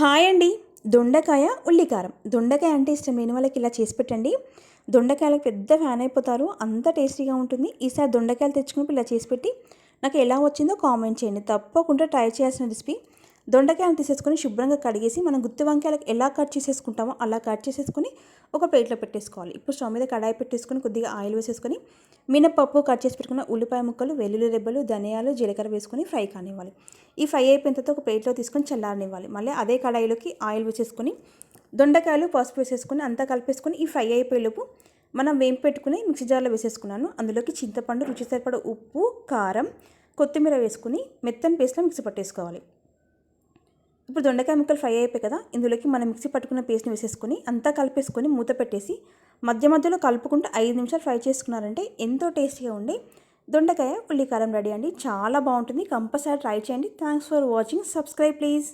Hi అండి. దొండకాయ ఉల్లికారం. దొండకాయ అంటే ఇష్టం లేని వాళ్ళకి ఇలా చేసి పెట్టండి. దొండకాయలకు పెద్ద ఫ్యాన్ అయిపోతారు. అంత టేస్టీగా ఉంటుంది. ఈసారి దొండకాయలు తెచ్చుకుని ఇలా చేసి పెట్టి నాకు ఎలా వచ్చిందో కామెంట్ చేయండి. తప్పకుండా ట్రై చేయాల్సిన రెసిపీ. దొండకాయలు తీసేసుకొని శుభ్రంగా కడిగేసి మనం గుత్తి వంకాయలకు ఎలా కట్ చేసేసుకుంటామో అలా కట్ చేసేసుకొని ఒక ప్లేట్లో పెట్టేసుకోవాలి. ఇప్పుడు స్టవ్ మీద కడాయి పెట్టేసుకొని కొద్దిగా ఆయిల్ వేసేసుకొని మినపప్పు కట్ చేసి పెట్టుకున్న ఉల్లిపాయ ముక్కలు వెల్లుల్లి రెబ్బలు ధనియాలు జీలకర్ర వేసుకొని ఫ్రై కానివ్వాలి. ఈ ఫ్రై అయిపోయిన తర్వాత ఒక ప్లేట్లో తీసుకొని చల్లారనివ్వాలి. మళ్ళీ అదే కడాయిలోకి ఆయిల్ వేసేసుకొని దొండకాయలు పసుపు వేసేసుకొని అంతా కలిపేసుకొని ఈ ఫ్రై అయిపోయేలోపు మనం వేం పెట్టుకుని మిక్సీ జార్లో వేసేసుకున్నాను. అందులోకి చింతపండు రుచి సరిపడ ఉప్పు కారం కొత్తిమీర వేసుకుని మెత్తని పేస్ట్లో మిక్సీ పట్టేసుకోవాలి. ఇప్పుడు దొండకాయ ముక్కలు ఫ్రై అయిపోయి కదా ఇందులోకి మనం మిక్సీ పట్టుకున్న పేస్ట్ని వేసేసుకొని అంతా కలిపేసుకొని మూత పెట్టేసి మధ్య మధ్యలో కలుపుకుంటూ ఐదు నిమిషాలు ఫ్రై చేసుకున్నారంటే ఎంతో టేస్టీగా ఉండి దొండకాయ ఉల్లికారం రెడీ అండి. చాలా బాగుంటుంది. కంపల్సరీ ట్రై చేయండి. Thanks for watching subscribe please